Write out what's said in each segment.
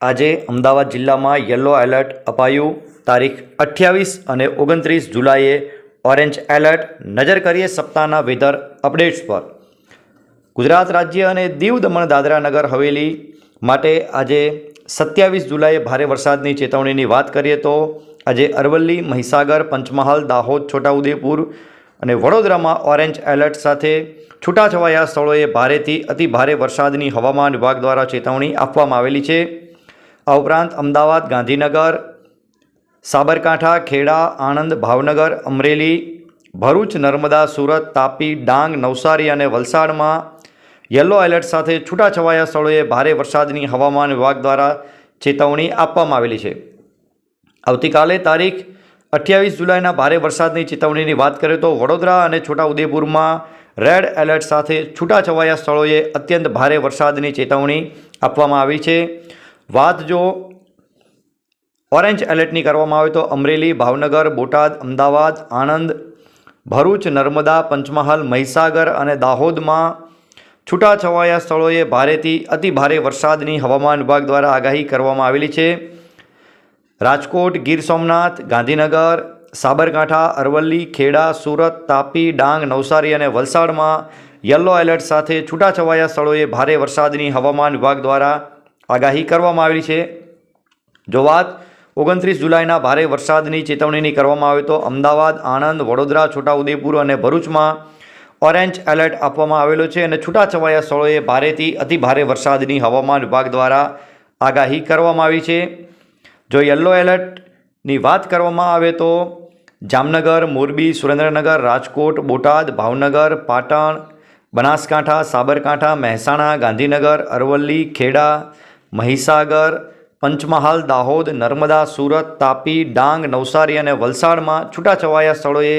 આજે અમદાવાદ જિલ્લામાં yellow alert અપાયું. તારીખ અઠ્યાવીસ અને ઓગણત્રીસ જુલાઈએ ઓરેન્જ એલર્ટ નજર કરીએ સપ્તાહના વેધર અપડેટ્સ પર. ગુજરાત રાજ્ય અને દીવ દમણ દાદરા નગર હવેલી માટે આજે સત્યાવીસ જુલાઈએ ભારે વરસાદની ચેતવણીની વાત કરીએ તો આજે અરવલ્લી, મહીસાગર, પંચમહાલ, દાહોદ, છોટાઉદેપુર અને વડોદરામાં ઓરેન્જ એલર્ટ સાથે છૂટાછવાયા સ્થળોએ ભારેથી અતિ ભારે વરસાદની હવામાન વિભાગ દ્વારા ચેતવણી આપવામાં આવેલી છે. આ ઉપરાંત અમદાવાદ, ગાંધીનગર, સાબરકાંઠા, ખેડા, આણંદ, ભાવનગર, અમરેલી, ભરૂચ, નર્મદા, સુરત, તાપી, ડાંગ, નવસારી અને વલસાડમાં યલો એલર્ટ સાથે છૂટાછવાયા સ્થળોએ ભારે વરસાદની હવામાન વિભાગ દ્વારા ચેતવણી આપવામાં આવેલી છે. આવતીકાલે તારીખ અઠ્યાવીસ જુલાઈના ભારે વરસાદની ચેતવણીની વાત કરીએ તો વડોદરા અને છોટાઉદેપુરમાં રેડ એલર્ટ સાથે છૂટાછવાયા સ્થળોએ અત્યંત ભારે વરસાદની ચેતવણી આપવામાં આવી છે. વાત જો ઓરેન્જ એલર્ટની કરવામાં આવે તો અમરેલી, ભાવનગર, બોટાદ, અમદાવાદ, આણંદ, ભરૂચ, નર્મદા, પંચમહાલ, મહીસાગર અને દાહોદમાં છૂટાછવાયા સ્થળોએ ભારેથી અતિ ભારે વરસાદની હવામાન વિભાગ દ્વારા આગાહી કરવામાં આવેલી છે. રાજકોટ, ગીર સોમનાથ, ગાંધીનગર, સાબરકાંઠા, અરવલ્લી, ખેડા, સુરત, તાપી, ડાંગ, નવસારી અને વલસાડમાં યલો એલર્ટ સાથે છૂટાછવાયા સ્થળોએ ભારે વરસાદની હવામાન વિભાગ દ્વારા આગાહી કરવામાં આવેલી છે. જો વાત ઓગણત્રીસ જુલાઈના ભારે વરસાદની ચેતવણીની કરવામાં આવે તો અમદાવાદ, આણંદ, વડોદરા, છોટાઉદેપુર અને ભરૂચમાં ઓરેન્જ એલર્ટ આપવામાં આવેલો છે અને છૂટાછવાયા સ્થળોએ ભારેથી અતિ ભારે વરસાદની હવામાન વિભાગ દ્વારા આગાહી કરવામાં આવી છે. જો યલો એલર્ટની વાત કરવામાં આવે તો જામનગર, મોરબી, સુરેન્દ્રનગર, રાજકોટ, બોટાદ, ભાવનગર, પાટણ, બનાસકાંઠા, સાબરકાંઠા, મહેસાણા, ગાંધીનગર, અરવલ્લી, ખેડા મહીસાગર, પંચમહાલ, દાહોદ, નર્મદા, સુરત, તાપી, ડાંગ, નવસારી અને વલસાડમાં છૂટાછવાયા સ્થળોએ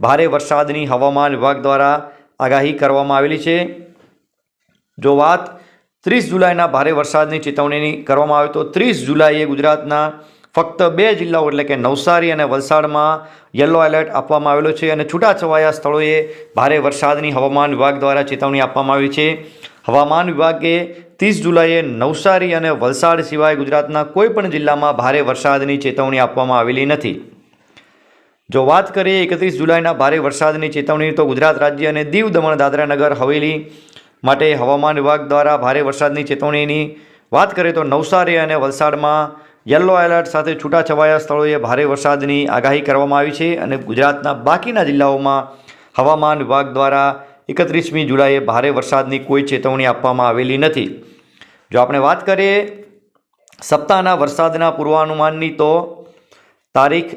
ભારે વરસાદની હવામાન વિભાગ દ્વારા આગાહી કરવામાં આવેલી છે. જો વાત ત્રીસ જુલાઈના ભારે વરસાદની ચેતવણીની કરવામાં આવે તો ત્રીસ જુલાઈએ ગુજરાતના ફક્ત બે જિલ્લાઓ એટલે કે નવસારી અને વલસાડમાં યલો એલર્ટ આપવામાં આવેલો છે અને છૂટાછવાયા સ્થળોએ ભારે વરસાદની હવામાન વિભાગ દ્વારા ચેતવણી આપવામાં આવી છે. હવામાન વિભાગે ત્રીસ જુલાઈએ નવસારી અને વલસાડ સિવાય ગુજરાતના કોઈપણ જિલ્લામાં ભારે વરસાદની ચેતવણી આપવામાં આવેલી નથી. જો વાત કરીએ, એકત્રીસ જુલાઈના ભારે વરસાદની ચેતવણી તો ગુજરાત રાજ્ય અને દીવ દમણ દાદરા નગર હવેલી માટે હવામાન વિભાગ દ્વારા ભારે વરસાદની ચેતવણીની વાત કરીએ તો નવસારી અને વલસાડમાં યલો એલર્ટ સાથે છૂટાછવાયા સ્થળોએ ભારે વરસાદની આગાહી કરવામાં આવી છે અને ગુજરાતના બાકીના જિલ્લાઓમાં હવામાન વિભાગ દ્વારા એકત્રીસમી જુલાઈએ ભારે વરસાદની કોઈ ચેતવણી આપવામાં આવેલી નથી. જો આપણે વાત કરીએ સપ્તાહના વરસાદના પૂર્વાનુમાનની તો તારીખ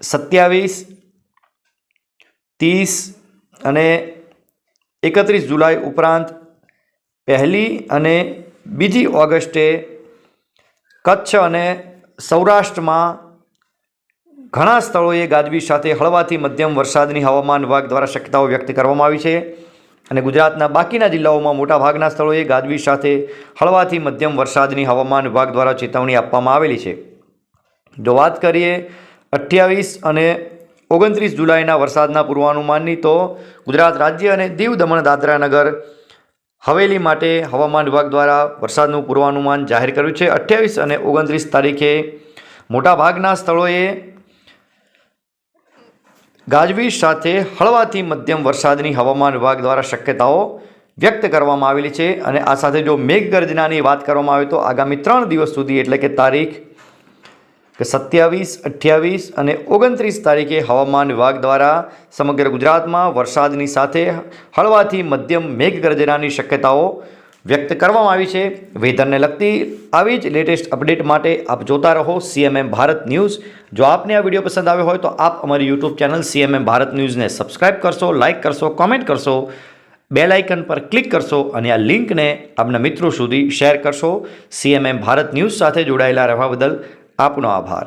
સત્યાવીસ, ત્રીસ અને એકત્રીસ જુલાઈ ઉપરાંત પહેલી અને બીજી ઓગસ્ટે કચ્છ અને સૌરાષ્ટ્રમાં ઘણા સ્થળોએ ગાજવીજ સાથે હળવાથી મધ્યમ વરસાદની હવામાન વિભાગ દ્વારા શક્યતાઓ વ્યક્ત કરવામાં આવી છે. અને ગુજરાતના બાકીના જિલ્લાઓમાં મોટાભાગના સ્થળોએ ગાજવીજ સાથે હળવાથી મધ્યમ વરસાદની હવામાન વિભાગ દ્વારા ચેતવણી આપવામાં આવેલી છે. જો વાત કરીએ અઠ્યાવીસ અને ઓગણત્રીસ જુલાઈના વરસાદના પૂર્વાનુમાનની, તો ગુજરાત રાજ્ય અને દીવ દમણ દાદરા નગર હવેલી માટે હવામાન વિભાગ દ્વારા વરસાદનું પૂર્વાનુમાન જાહેર કર્યું છે. અઠ્યાવીસ અને ઓગણત્રીસ તારીખે મોટાભાગના સ્થળોએ ગાજવીજ સાથે હળવાથી મધ્યમ વરસાદની હવામાન વિભાગ દ્વારા શક્યતાઓ વ્યક્ત કરવામાં આવેલી છે અને આ સાથે જો મેઘગર્જનાની વાત કરવામાં આવે તો આગામી ત્રણ દિવસ સુધી એટલે કે તારીખ કે સત્યાવીસ, અઠ્યાવીસ અને ઓગણત્રીસ તારીખે હવામાન વિભાગ દ્વારા સમગ્ર ગુજરાતમાં વરસાદની સાથે હળવાથી મધ્યમ મેઘગર્જનાની શક્યતાઓ વ્યક્ત કરવામાં આવી છે. વેધરને લગતી આવી જ લેટેસ્ટ અપડેટ માટે આપ જોતા રહો સીએમએમ ભારત ન્યૂઝ. જો આપને આ વીડિયો પસંદ આવ્યો હોય તો આપ અમારી યુટ્યુબ ચેનલ સીએમએમ ભારત ન્યૂઝને સબસ્ક્રાઇબ કરશો લાઇક કરશો કોમેન્ટ કરશો બેલ આઇકન પર ક્લિક કરશો અને આ લિંકને આપના મિત્રો સુધી શેર કરશો. સીએમએમ ભારત ન્યૂઝ સાથે જોડાયેલા રહેવા બદલ આપનો આભાર.